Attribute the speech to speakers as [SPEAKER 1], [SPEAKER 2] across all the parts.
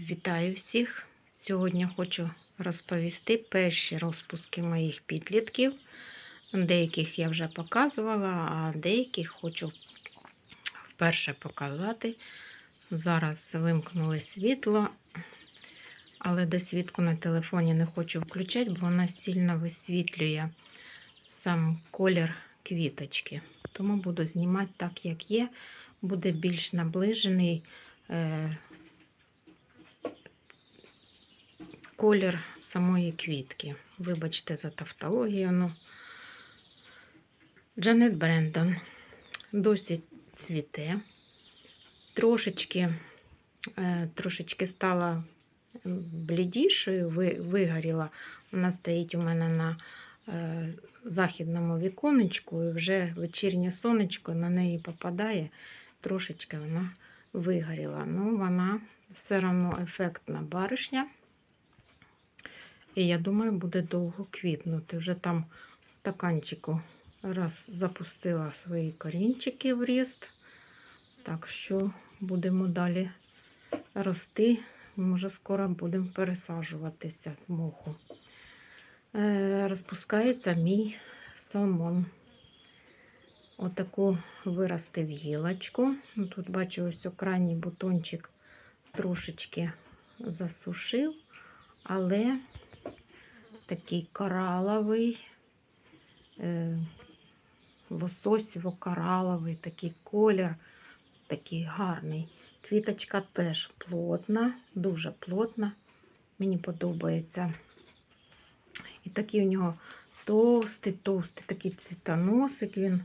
[SPEAKER 1] Вітаю всіх! Сьогодні хочу розповісти перші розпуски моїх підлітків. Деяких я вже показувала, а деяких хочу вперше показати. Зараз вимкнули світло, але досвідку на телефоні не хочу включати, бо вона сильно висвітлює сам колір квіточки. Тому буду знімати так, як є. Буде більш наближений. е, колір самої квітки. Вибачте за тавтологію. Ну. Джанет Брендон досі цвіте. Трошечки, е, трошечки стала блідішою, вигоріла. Вона стоїть у мене на е, західному віконечку, і вже вечірнє сонечко на неї попадає. Трошечки вона вигоріла. Ну, вона все одно ефектна баришня. І я думаю, буде довго квітнути. Вже там в стаканчику раз запустила свої корінчики в ріст. Так що будемо далі рости. Може, скоро будемо пересаджуватися з моху. Е, розпускається мій салмон. Отаку виростив гілочку. Ну, Тут бачу, ось крайній бутончик трошечки засушив, але такий кораловий, е, лососєво-кораловий такий колір, такий гарний. Квіточка теж плотна, дуже плотна. Мені подобається. І такий у нього товстий, товстий такий цвітоносик він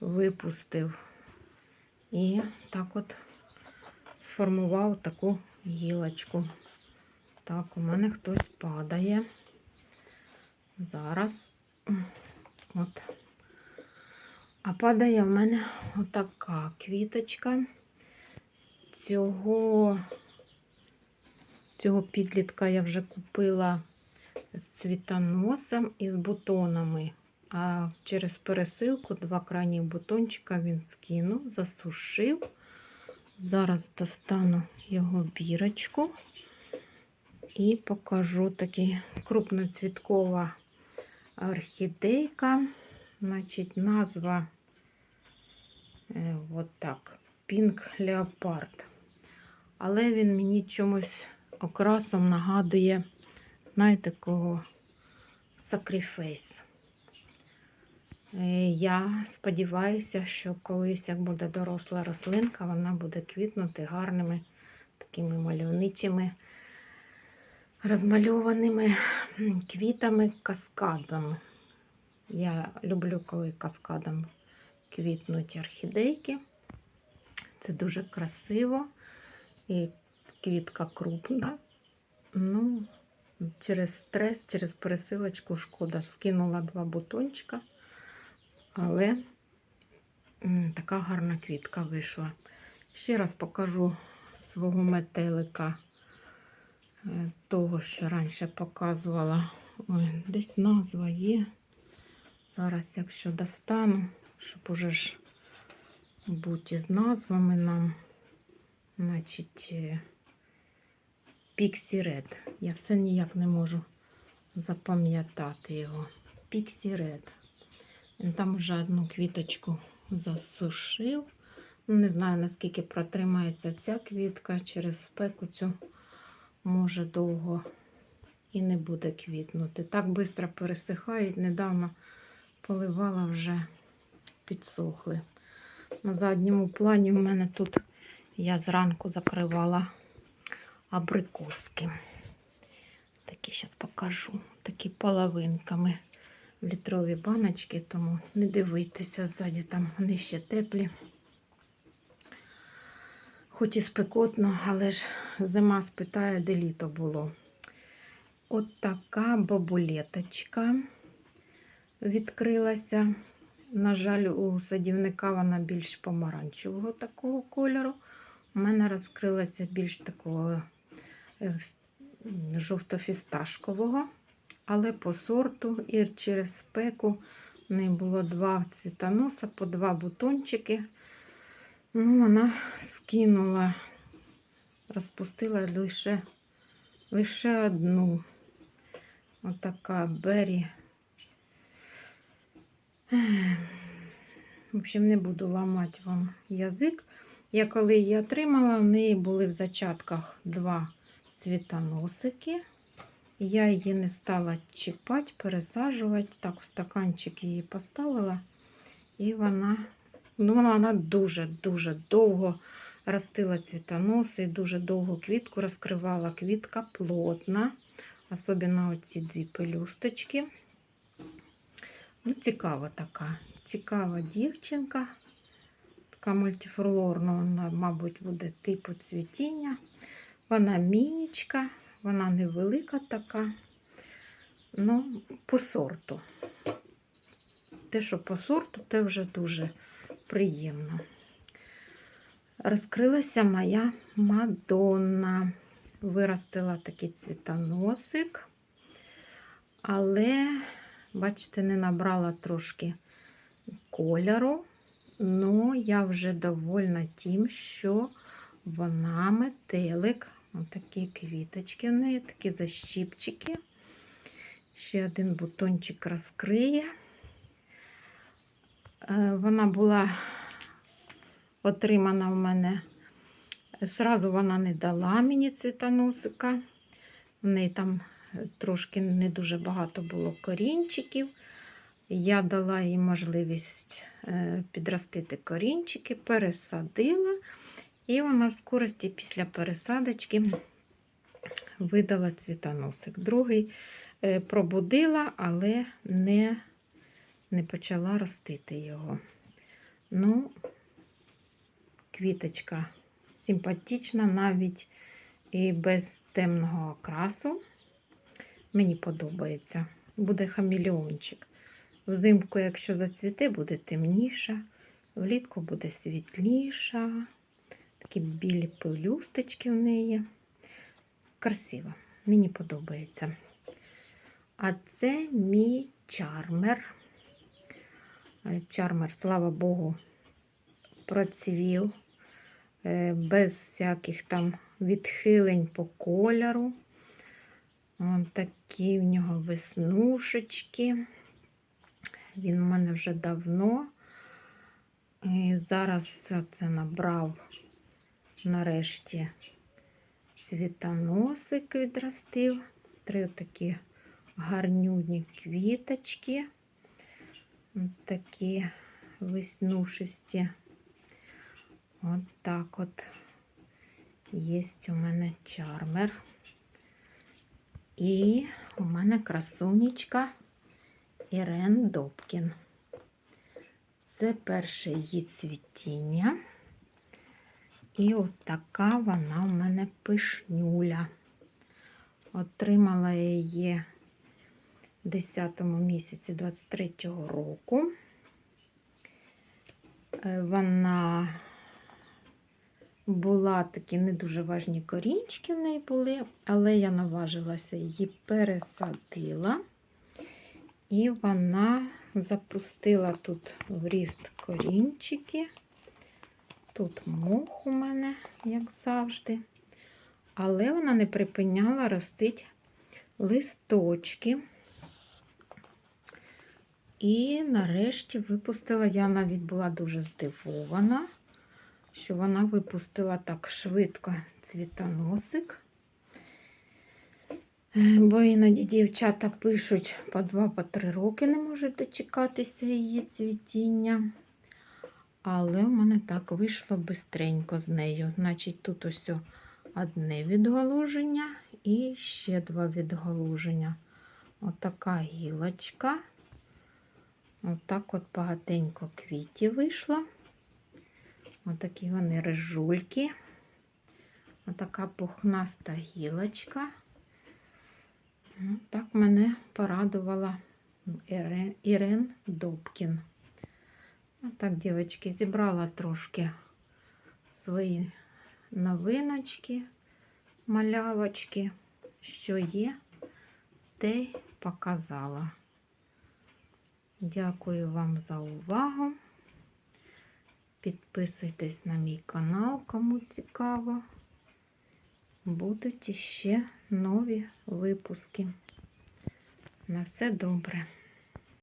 [SPEAKER 1] випустив. І так от сформував таку гілочку. Так, у мене хтось падає. Зараз. От. А падає в мене отака квіточка. Цього, цього підлітка я вже купила з цвітоносом і з бутонами. А через пересилку два крайні бутончика він скинув, засушив. Зараз достану його бірочку і покажу такий крупноцвіткова орхідейка. Значить, назва е, от так, Pink Leopard. Але він мені чомусь окрасом нагадує, знаєте, кого. Е, Я сподіваюся, що колись, як буде доросла рослинка, вона буде квітнути гарними такими мальовничими, розмальованими квітами, каскадами. Я люблю, коли каскадом квітнуть орхідейки. Це дуже красиво. І квітка крупна. Ну, через стрес, через пересилочку шкода. Скинула два бутончика, але така гарна квітка вийшла. Ще раз покажу свого метелика, того, що раніше показувала. Ой, десь назва є. Зараз, якщо достану, щоб уже ж бути з назвами нам, значить, е, Pixie Red. Я все ніяк не можу запам'ятати його. Pixie Red. Він там вже одну квіточку засушив. Ну, Не знаю, наскільки протримається ця квітка через спеку цю може довго і не буде квітнути. Так швидко пересихають. Недавно поливала вже підсохли. На задньому плані в мене тут я зранку закривала абрикоски. Такі зараз покажу. Такі половинками в літрові баночки, тому не дивитися ззаді, там вони ще теплі. Хоч і спекотно, але ж зима спитає, де літо було. От така бабулеточка відкрилася. На жаль, у садівника вона більш помаранчевого такого кольору. У мене розкрилася більш такого е, жовто-фісташкового, але по сорту і через спеку в неї було два цвітоноса, по два бутончики. Ну, вона скинула розпустила лише, лише одну. Отака бері. В общем, не буду ламати вам язик. Я коли її отримала, в неї були в зачатках два цвітоносики. Я її не стала чіпати, пересаджувати. Так, в стаканчик її поставила. І вона, ну, вона дуже-дуже довго ростила цвітоноси, дуже довго квітку розкривала. Квітка плотна, особливо оці дві пелюсточки. Ну, цікава така. Цікава дівчинка. Така мультифлорна, вона, мабуть, буде типу цвітіння. Вона мінічка, вона невелика така. Ну, по сорту. Те, що по сорту, те вже дуже приємно. Розкрилася моя Мадонна. Виростила такий цвітоносик, але, бачите, не набрала трошки кольору. Ну, я вже довольна тим, що вона метелик. Ось такі квіточки в неї, такі защіпчики. Ще один бутончик розкриє. Е, Вона була отримана в мене. Зразу вона не дала мені цвітоносика. В неї там трошки не дуже багато було корінчиків. Я дала їй можливість е, підростити корінчики, пересадила, і вона в скорості після пересадочки видала цвітоносик. Другий е, пробудила, але не, не почала ростити його. Ну, квіточка симпатична, навіть і без темного окрасу. Мені подобається. Буде хамілеончик. Взимку, якщо зацвіте, буде темніша, влітку буде світліша. Такі білі пелюсточки в неї. Красиво, мені подобається. А це мій чармер. Е, Чармер, слава Богу, процвів е, без всяких там відхилень по кольору. Ось такі в нього веснушечки. Він у мене вже давно. І зараз це набрав нарешті цвітоносик відростив. Три такі гарнюдні квіточки. От такі веснушисті. От так от є у мене чармер. І у мене красунечка Ірен Добкін. Це перше її цвітіння. І от така вона у мене пишнюля. Отримала її 10 місяці 23-го року. Е, Вона була такі не дуже важні корінчики в неї були, але я наважилася її пересадила. І вона запустила тут в ріст корінчики. Тут мох у мене, як завжди. Але вона не припиняла ростити листочки. І нарешті випустила, я навіть була дуже здивована, що вона випустила так швидко цвітоносик. Е, Бо іноді дівчата пишуть по 2-3 роки не можуть дочекатися її цвітіння. Але в мене так вийшло бистренько з нею. Значить, тут ось одне відгалуження і ще два відгалуження. Отака гілочка. Отак от багатенько квітів вийшло. Отакі вони рижульки. Отака пухнаста гілочка. Так мене порадувала Ірен, Добкін. Отак, дівчатки, зібрала трошки свої новиночки, малявочки, що є, те й показала. Дякую вам за увагу. Підписуйтесь на мій канал, кому цікаво. будуть іще нові випуски. На все добре.